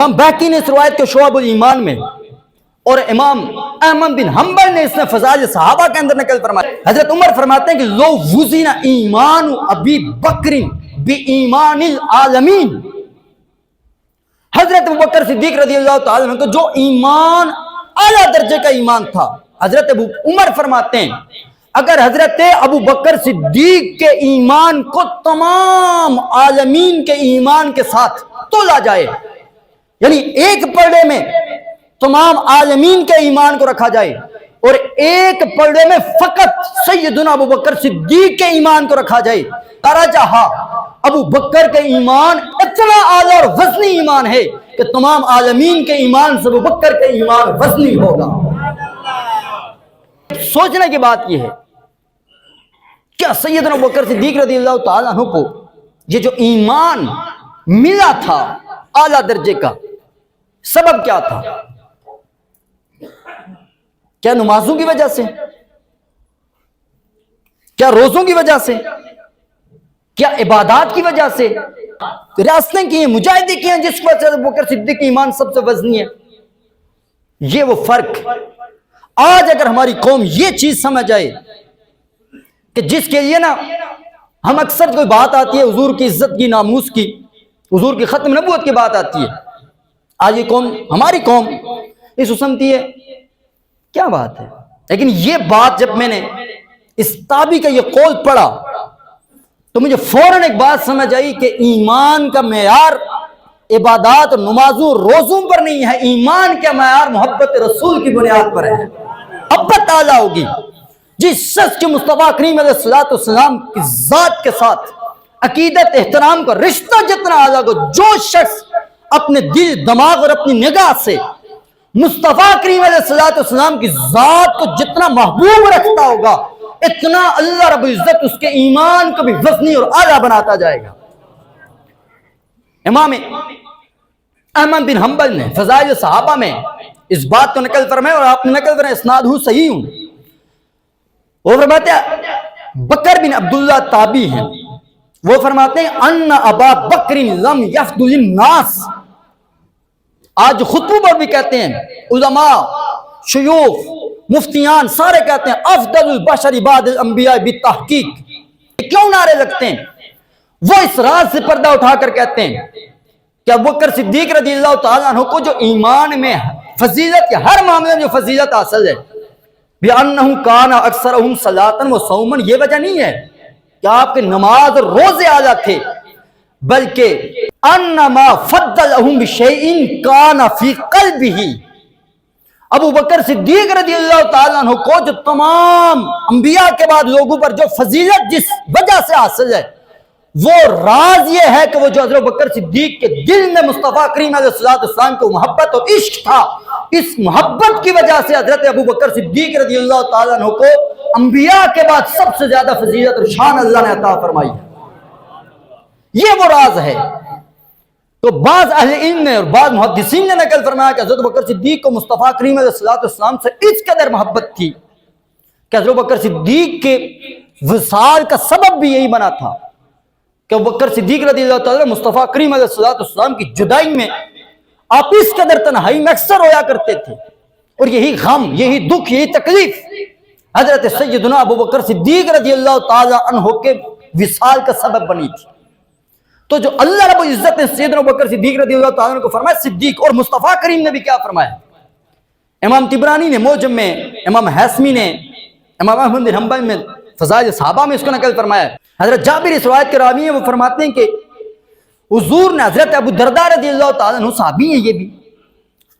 امام بیکی نے اس روایت کے شعب الایمان میں اور امام احمد بن حنبل نے اس نے فضائل صحابہ کے اندر نقل فرمایا حضرت عمر فرماتے ہیں کہ لو وزین ایمان ابی بکر بی ایمان العالمین۔ حضرت ابو بکر صدیق رضی اللہ تعالیٰ عنہ کو جو ایمان، اعلیٰ درجے کا ایمان تھا۔ حضرت ابو عمر فرماتے ہیں، اگر حضرت ابو بکر صدیق کے ایمان کو تمام عالمین کے ایمان کے ساتھ تولا جائے یعنی ایک پردے میں تمام عالمین کے ایمان کو رکھا جائے اور ایک پردے میں فقط سیدنا ابو بکر صدیق کے ایمان کو رکھا جائے۔ تارا جہاں ابو بکر کے ایمان اتنا اعلیٰ اور وزنی ایمان ہے کہ تمام عالمین کے ایمان سے ابو بکر کے ایمان وزنی ہوگا۔ سوچنے کی بات یہ ہے، کیا سیدنا ابو بکر صدیق رضی اللہ تعالیٰ عنہ کو یہ جو ایمان ملا تھا اعلیٰ درجے کا سبب کیا تھا؟ کیا نمازوں کی وجہ سے؟ کیا روزوں کی وجہ سے؟ کیا عبادات کی وجہ سے؟ ریاستیں کی ہیں مجاہدے کی ہیں جس وجہ سے بکر صدیق کی ایمان سب سے وزنی ہے۔ یہ وہ فرق۔ آج اگر ہماری قوم یہ چیز سمجھ آئے کہ جس کے لیے نا ہم اکثر کوئی بات آتی ہے، حضور کی عزت کی، ناموس کی، حضور کی ختم نبوت کی بات آتی ہے۔ آج یہ قوم ہماری قوم یہ سمتی ہے۔ کیا بات ہے؟ لیکن یہ بات جب میں نے اس تابی کا یہ قول پڑھا، تو مجھے فوراً ایک بات سمجھ آئی کہ ایمان کا معیار عبادات نمازوں روزوں پر نہیں ہے، ایمان کا معیار محبت رسول کی بنیاد پر ہے۔ محبت اعلیٰ ہوگی۔ جس شخص کے مصطفیٰ کریم علیہ السلاۃ والسلام کی ذات کے ساتھ عقیدت، احترام کا رشتہ جتنا اعلیٰ ہو جو شخص اپنے دل، دماغ اور اپنی نگاہ سے مصطفیٰ کریم علیہ السلاۃ والسلام کی ذات کو جتنا محبوب رکھتا ہوگا، اتنا اللہ رب العزت اس کے ایمان کو بھی وزنی اور اعلیٰ بناتا جائے گا۔ امام احمد بن حنبل نے، فضائل صحابہ میں اس بات کو نقل فرمائے اور آپ نے نقل فرمائے اسناد ہوں صحیح ہوں۔ وہ فرماتے ہیں، بکر بن عبداللہ تابی ہیں۔ وہ فرماتے ہیں، ان ابا بکر لم یفدل الناس آج خطبوں پر بھی کہتے ہیں، علماء، شیوخ، مفتیان سارے کہتے ہیں، افضل البشر بعد الانبیاء بالتحقیق۔ کیوں نعرے لگتے ہیں؟ وہ اس راز سے پردہ اٹھا کر کہتے ہیں کہ بکر صدیق رضی اللہ تعالیٰ عنہ کو جو ایمان میں فضیلت، یا ہر معاملے میں جو فضیلت حاصل ہے بِأَنَّهُ كَانَ أَكْثَرَهُمْ صَلَاةً وَصَوْمًا، یہ وجہ نہیں ہے کہ آپ کے نماز اور روزے اعلیٰ تھے۔ بلکہ انما فضلهم بشيء كان في قلبه ابو بکر صدیق رضی اللہ تعالیٰ عنہ کو جو تمام انبیاء کے بعد لوگوں پر جو فضیلت جس وجہ سے حاصل ہے، وہ راز یہ ہے کہ وہ جو حضرت بکر صدیق کے دل میں مصطفیٰ کریم علیہ الصلوۃ والسلام کو محبت اور عشق تھا، اس محبت کی وجہ سے حضرت ابو بکر صدیق رضی اللہ تعالیٰ عنہ کو انبیاء کے بعد سب سے زیادہ فضیلت اور شان اللہ نے عطا فرمائی۔ ہے یہ وہ راز ہے۔ تو بعض اہل علم نے اور بعض محدثین نے نقل فرمایا کہ حضرت بکر صدیق کو مصطفیٰ کریم علیہ الصلوۃ والسلام سے اس قدر محبت تھی کہ حضرت بکر صدیق کے وصال کا سبب بھی یہی بنا تھا کہ بکر صدیق رضی اللہ تعالیٰ مصطفیٰ کریم علیہ الصلوۃ والسلام کی جدائی میں آپ اس قدر تنہائی میں اکثر ہویا کرتے تھے۔ اور یہی غم، یہی دکھ، یہی تکلیف حضرت سیدنا ابو بکر صدیق رضی اللہ تعالیٰ عنہ کے وصال کا سبب بنی تھی۔ تو جو اللہ رب العزت نے سیدنا بکر صدیق رضی اللہ تعالیٰ کو فرمایا، صدیق اور مصطفیٰ کریم نے بھی کیا فرمایا؟ امام تبرانی نے، موجم میں، امام حسمی نے، امام احمد بن حنبل میں، فضائل صحابہ میں اس کو نقل فرمایا۔ حضرت جابر اس روایت کے راوی ہیں، وہ فرماتے ہیں کہ حضور نے حضرت ابو دردہ رضی اللہ تعالیٰ عنہ، صحابی ہیں یہ بھی۔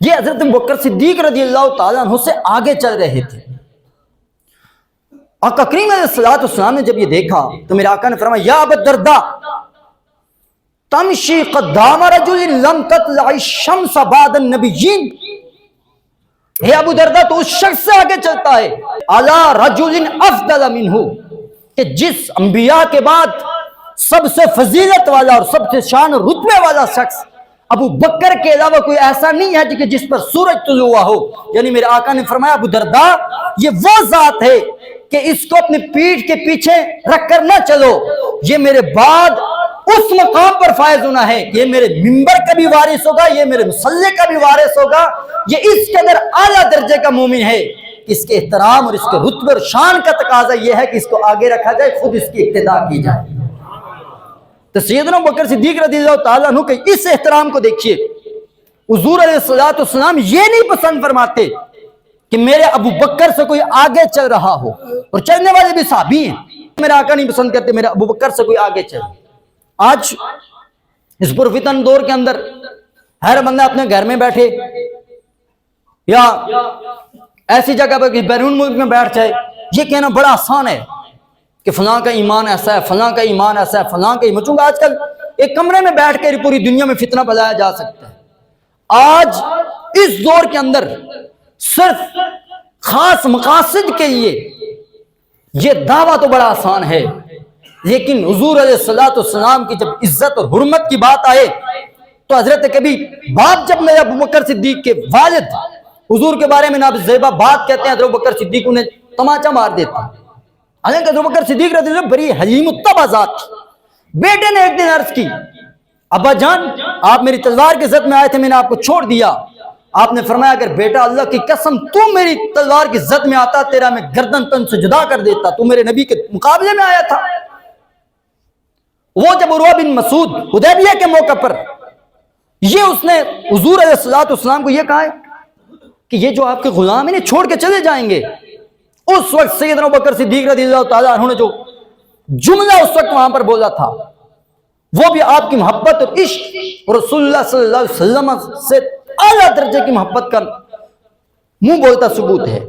یہ حضرت بکر صدیق رضی اللہ تعالیٰ عنہ سے آگے چل رہے تھے۔ آقا کریم علیہ الصلوۃ والسلام نے جب یہ دیکھا تو میرے آقا نے فرمایا، یا ابو دردہ تمشی قدام رجل لم تطلع الشمس بعد النبیین۔ اے ابو دردہ، تو اس شخص سے آگے چلتا ہے۔ علا رجل افضل منہ۔ کہ جس انبیاء کے بعد سب سے فضیلت والا اور سب سے شان رتبے والا شخص ابو بکر کے علاوہ کوئی ایسا نہیں ہے کہ جس پر سورج طلوع ہوا ہو۔ یعنی میرے آقا نے فرمایا، ابو دردہ، یہ وہ ذات ہے کہ اس کو اپنی پیٹھ کے پیچھے رکھ کر نہ چلو۔ یہ میرے بعد اس مقام پر فائز ہونا ہے کہ یہ میرے ممبر کا بھی وارث ہوگا، یہ میرے مسلح کا بھی وارث ہوگا، یہ اس کے اندر اعلیٰ درجے کا مومن ہے اس کے احترام اور اس کے رتبے اور شان کا تقاضا یہ ہے کہ اس کو آگے رکھا جائے، خود اس کی ابتدا کی جائے۔ تو سیدنا بکر صدیق رضی اللہ تعالیٰ عنہ کے اس احترام کو دیکھیے۔ حضور علیہ الصلوۃ والسلام یہ نہیں پسند فرماتے کہ میرے ابو بکر سے کوئی آگے چل رہا ہو اور چلنے والے بھی صحابی ہیں۔ میرا آقا نہیں پسند کرتے، میرے ابو بکر سے کوئی آگے چل آج اس پرفتن دور کے اندر ہر بندہ اپنے گھر میں بیٹھے یا ایسی جگہ پر بیرون ملک میں بیٹھ جائے، یہ کہنا بڑا آسان ہے کہ فلاں کا ایمان ایسا ہے، فلاں کا ایمان ایسا ہے، فلاں کا ایمان۔ چونکہ آج کل ایک کمرے میں بیٹھ کے پوری دنیا میں فتنہ پھیلایا جا سکتا ہے۔ آج اس دور کے اندر صرف خاص مقاصد کے لیے یہ دعویٰ تو بڑا آسان ہے۔ لیکن حضور علیہ السلاۃ والسلام کی جب عزت اور حرمت کی بات آئے تو حضرت کبھی باپ جب میرے ابو بکر صدیق کے والد حضور کے بارے میں ناب بات کہتے ہیں، حضرت بکر صدیق انہیں تماچا مار دیتے ہیں۔ حضرت ابو بکر صدیق رضی اللہ بڑی حلیم الطبع ذات تھی۔ بیٹے نے ایک دن عرض کی، ابا جان، آپ میری تلوار کے زد میں آئے تھے، میں نے آپ کو چھوڑ دیا۔ آپ نے فرمایا، اگر بیٹا اللہ کی قسم تو میری تلوار کی زد میں آتا، تیرا میں گردن تن سے جدا کر دیتا، تو میرے نبی کے مقابلے میں آیا تھا۔ وہ جب عروہ بن مسعود حدیبیہ کے موقع پر یہ اس نے حضور علیہ الصلوۃ والسلام کو یہ کہا ہے کہ یہ جو آپ کے غلام ہیں چھوڑ کے چلے جائیں گے۔ اس وقت سیدنا بکر صدیق رضی اللہ تعالیٰ عنہ نے جو جملہ اس وقت وہاں پر بولا تھا، وہ بھی آپ کی محبت اور عشق اور رسول اللہ صلی اللہ علیہ وسلم سے اعلیٰ درجے کی محبت کا منہ بولتا ثبوت ہے۔